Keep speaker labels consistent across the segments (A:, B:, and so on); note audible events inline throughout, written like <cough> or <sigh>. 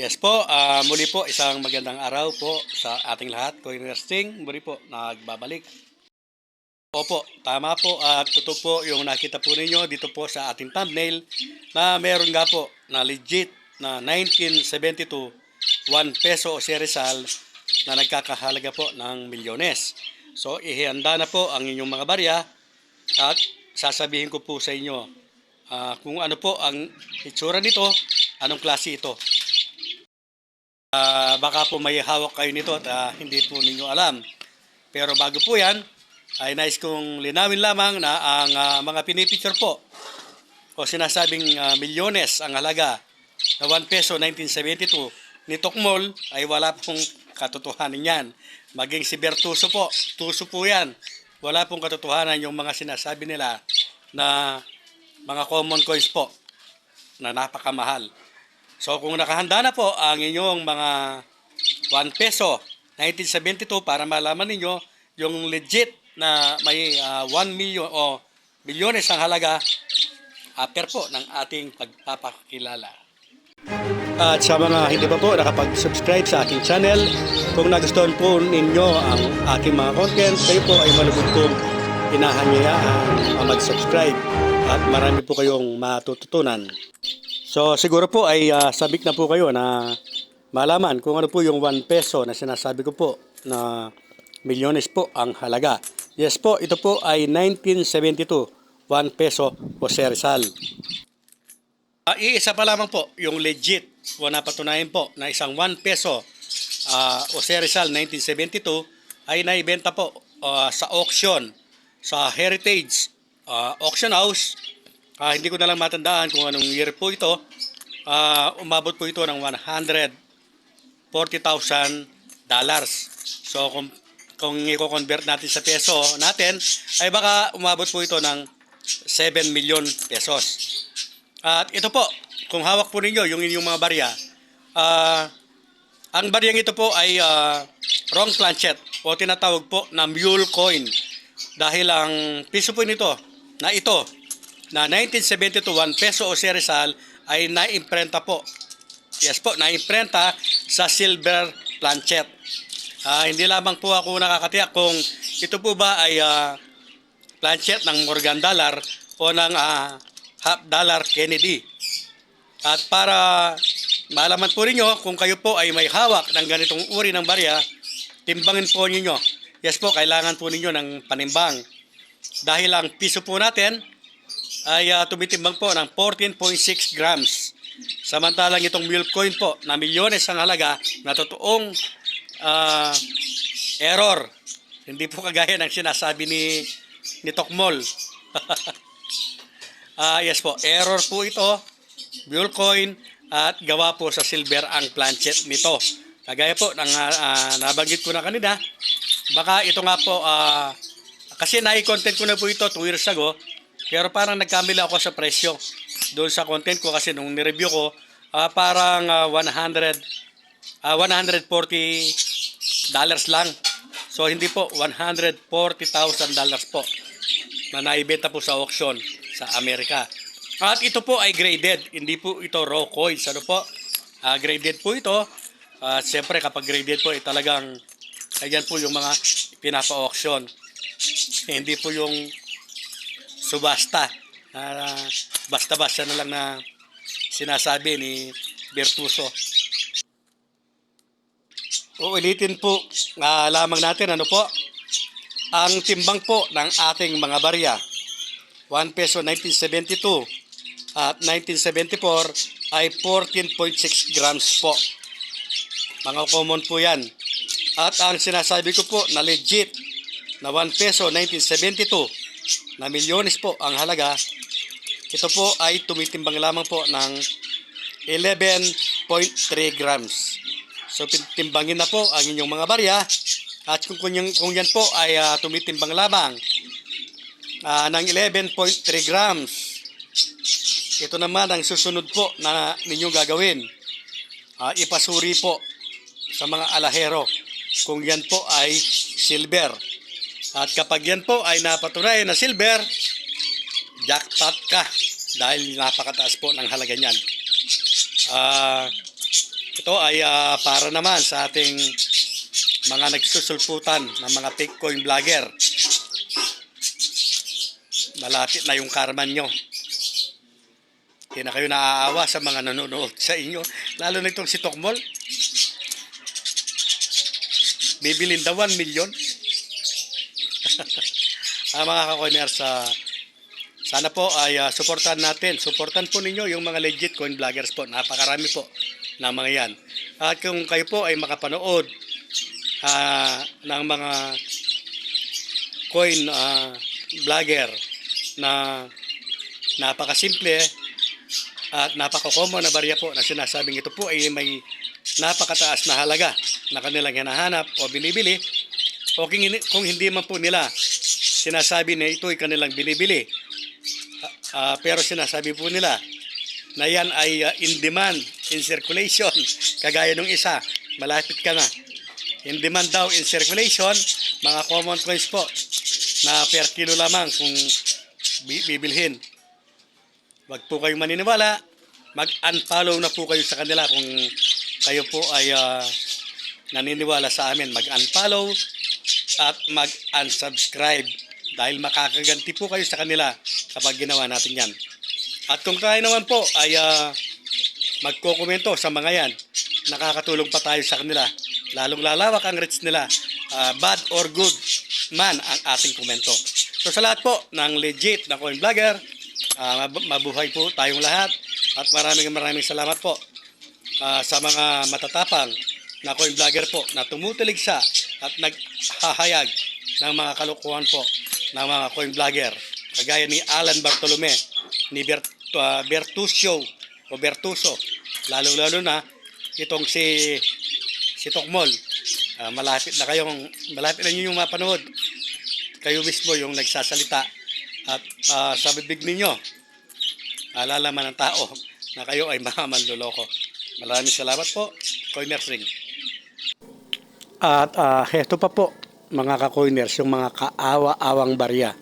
A: Yes po, ah, muli po isang magandang araw po sa ating lahat. Coin Resting, muli po nagbabalik. Opo, tama po at totoo po yung nakita po ninyo dito po sa ating thumbnail na meron nga po na legit na 1972 1 peso o Rizal na nagkakahalaga po ng milyones. So ihanda na po ang inyong mga barya at sasabihin ko po sa inyo ah, kung ano po ang itsura nito, anong klase ito. Ah, baka po may hawak kayo nito at ah, hindi po ninyo alam. Pero bago po yan, ay nais kong linawin lamang na ang ah, mga pinipicture po o sinasabing ah, milyones ang halaga na 1 peso 1972 ni Tokmol ay wala pong katotohanan yan. Maging si Bertuso po, tuso po yan. Wala pong katotohanan yung mga sinasabi nila na mga common coins po na napakamahal. So kung nakahanda na po ang inyong mga 1 peso 1972 para malaman ninyo yung legit na may ah, 1 million o milyones ang halaga after po ng ating pagpapakilala. At sa mga hindi pa po nakapag-subscribe sa aking channel, kung nagustuhan po ninyo ang aking mga content, kayo po ay malubog kong hinahanyayaan mag-subscribe at marami po kayong matututunan. So siguro po ay ah, sabik na po kayo na malaman kung ano po yung 1 peso na sinasabi ko po na milyones po ang halaga. Yes po, ito po ay 1972, 1 peso Jose Rizal. Ah, iisa pa lamang po, yung legit, wala patunayan po na isang 1 peso uh, Jose Rizal 1972 ay naibenta po ah, sa auction sa Heritage ah, Auction House. Ah, hindi ko na lang matandaan kung anong year po ito. Ah, umabot po ito ng 140,000 dollars. So kung kung i-convert natin sa peso natin, ay baka umabot po ito ng 7 million pesos. At ito po, kung hawak po ninyo yung inyong mga barya, ah, ang baryang ito po ay ah, wrong planchet o tinatawag po na mule coin. Dahil ang piso po nito na ito, na 1972 1 peso o Rizal ay naimprenta po. Yes po, naimprenta sa silver planchet. Ah, hindi lamang po ako nakakatiyak kung ito po ba ay ah, planchet ng Morgan Dollar o ng ah, half dollar Kennedy. At para malaman po ninyo kung kayo po ay may hawak ng ganitong uri ng barya, timbangin po ninyo. Yes po, kailangan po ninyo ng panimbang. Dahil ang piso po natin ay ah, tumitimbang po ng 14.6 grams. Samantalang itong milk coin po na milyones ang halaga na totoong ah, error. Hindi po kagaya ng sinasabi ni ni Tokmol. <laughs> Ah, yes po, error po ito. Mule coin at gawa po sa silver ang planchet nito. Kagaya po ng ah, nabanggit ko na kanina, baka ito nga po ah, kasi nai-content ko na po ito 2 years ago, pero parang nagkamali ako sa presyo doon sa content ko kasi nung ni-review ko, ah, parang ah, 100 ah, 140 dollars lang. So hindi po 140,000 dollars po na naibenta po sa auction sa Amerika. At ito po ay graded, hindi po ito raw coins. Ano po? Ah, graded po ito. At siyempre kapag graded po ay talagang ayan po yung mga pinapa-auction. Hindi po yung subasta. na basta-basta na lang na sinasabi ni Bertuso. Uulitin po ah, lamang natin ano po ang timbang po ng ating mga barya. 1 peso 1972 at 1974 ay 14.6 grams po. Mga common po yan. At ang sinasabi ko po na legit na 1 peso 1972 na milyones po ang halaga, ito po ay tumitimbang lamang po ng 11.3 grams. So timbangin na po ang inyong mga barya at kung, kung, kung yan po ay ah, tumitimbang lamang ah, ng 11.3 grams, ito naman ang susunod po na ninyong gagawin. Ah, ipasuri po sa mga alahero kung yan po ay silver. At kapag yan po ay napatunay na silver, jackpot ka dahil napakataas po ng halaga niyan. Ah, Ito ay ah, para naman sa ating mga nagsusulputan ng mga fake coin vlogger. Malapit na yung karma nyo. Hindi na kayo naaawa sa mga nanonood sa inyo. Lalo na itong si Tokmol. Bibilin daw 1 million. Ah, mga kakoiners, ah, sana po ay ah, suportahan natin. Suportan po ninyo yung mga legit coin vloggers po. Napakarami po ng mga yan. At kung kayo po ay makapanood ah, ng mga coin ah, vlogger na napakasimple at napaka-common na barya po na sinasabing ito po ay may napakataas na halaga na kanilang hinahanap o binibili o kung hindi man po nila sinasabi na ito ay kanilang binibili. Ah, ah, pero sinasabi po nila na yan ay ah, in demand, in circulation. Kagaya nung isa, malapit ka na. In demand daw in circulation. Mga common coins po na per kilo lamang kung bi- bibilhin. Wag po kayong maniniwala. Mag-unfollow na po kayo sa kanila kung kayo po ay ah, naniniwala sa amin. Mag-unfollow at mag-unsubscribe dahil makakaganti po kayo sa kanila kapag ginawa natin yan. At kung tayo naman po ay ah, magkokomento sa mga yan, nakakatulong pa tayo sa kanila. Lalong lalawak ang reach nila. Ah, bad or good man ang ating komento. So sa lahat po ng legit na coin vlogger, mab- mabuhay po tayong lahat at maraming maraming salamat po ah, sa mga matatapang na coin vlogger po na tumutulig sa at naghahayag ng mga kalukuhan po ng mga coin vlogger. Kagaya ni Alan Bartolome ni Bert, ah, Bertusio o Bertuso. Lalo-lalo na itong si si Tokmol. Ah, malapit na kayong malapit na niyo yung mapanood. Kayo mismo yung nagsasalita. At ah, sa bibig ninyo alalaman ng tao na kayo ay mga manloloko. Maraming salamat po, Coiners Ring. At uh, heto pa po, mga ka-coiners, yung mga kaawa-awang barya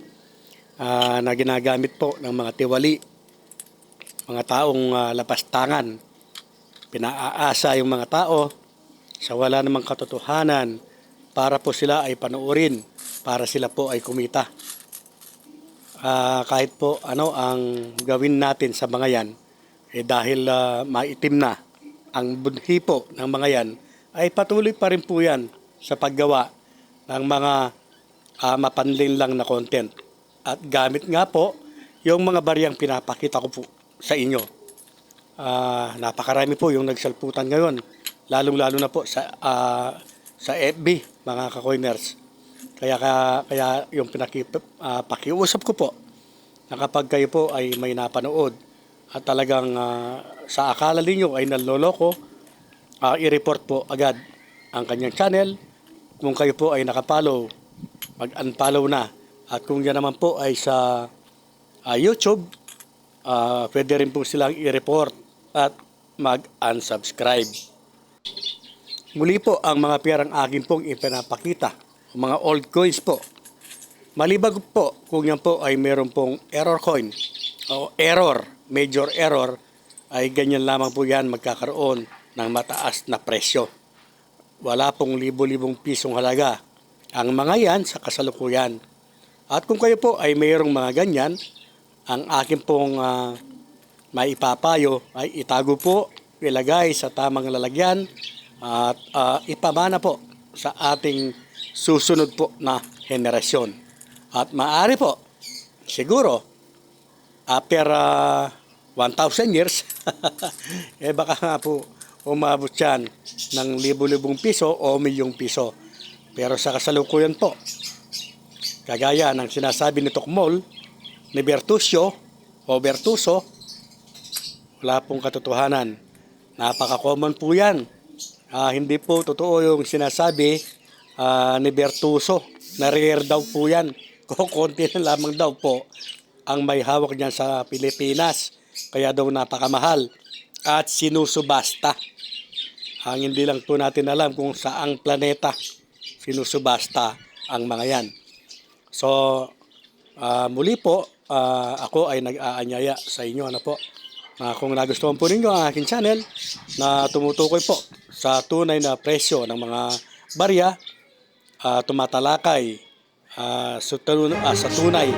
A: ah, na ginagamit po ng mga tiwali, mga taong ah, lapastangan. Pinaaasa yung mga tao sa wala namang katotohanan para po sila ay panoorin, para sila po ay kumita. Ah, kahit po ano ang gawin natin sa mga yan, eh dahil ah, maitim na ang budhi po ng mga yan, ay patuloy pa rin po yan sa paggawa ng mga ah, mapanlin lang na content. At gamit nga po yung mga bariyang pinapakita ko po sa inyo. Ah, napakarami po yung nagsalputan ngayon, lalong-lalo na po sa ah, sa FB, mga ka-coiners. Kaya ka, kaya yung pinaki, ah, pakiusap ko po na kapag kayo po ay may napanood at talagang ah, sa akala ninyo ay naloloko, ah, i-report po agad ang kanyang channel. Kung kayo po ay nakapollow, mag-unfollow na. At kung yan naman po ay sa ah, YouTube, ah, pwede rin po silang i-report at mag-unsubscribe. Muli po ang mga perang akin pong ipinapakita, mga old coins po. Malibag po kung yan po ay meron pong error coin o error, major error, ay ganyan lamang po yan magkakaroon ng mataas na presyo. Wala pong libo-libong pisong halaga. Ang mga yan sa kasalukuyan. At kung kayo po ay mayroong mga ganyan, ang akin pong ah, maipapayo ay itago po, ilagay sa tamang lalagyan at ah, ipamana po sa ating susunod po na henerasyon. At maaari po, siguro, after ah, 1,000 years, <laughs> eh baka nga po umabot yan ng libo-libong piso o milyong piso. Pero sa kasalukuyan po, kagaya ng sinasabi ni Tokmol, ni Bertusio o Bertuso, wala pong katotohanan. Napaka-common po yan. Ah, hindi po totoo yung sinasabi ah, ni Bertuso. na rare daw po yan. <laughs> Kukunti na lamang daw po ang may hawak niyan sa Pilipinas. Kaya daw napakamahal. At sinusubasta. Ang hindi lang po natin alam kung saang planeta sinusubasta ang mga yan. So, ah, muli po, ah, ako ay nag-aanyaya sa inyo ano po, Ah, kung nagustuhan po ninyo ang aking channel na tumutukoy po sa tunay na presyo ng mga barya, ah, tumatalakay ah, sa, tun- ah, sa tunay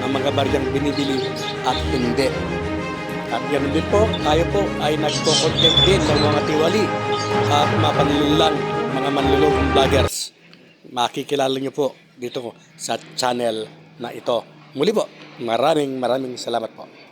A: ng mga baryang binibili at hindi. At ganoon din po, tayo po ay nagko-content din ng mga tiwali at mapanlulang mga manlulong vloggers. Makikilala nyo po dito sa channel na ito. Muli po, maraming maraming salamat po.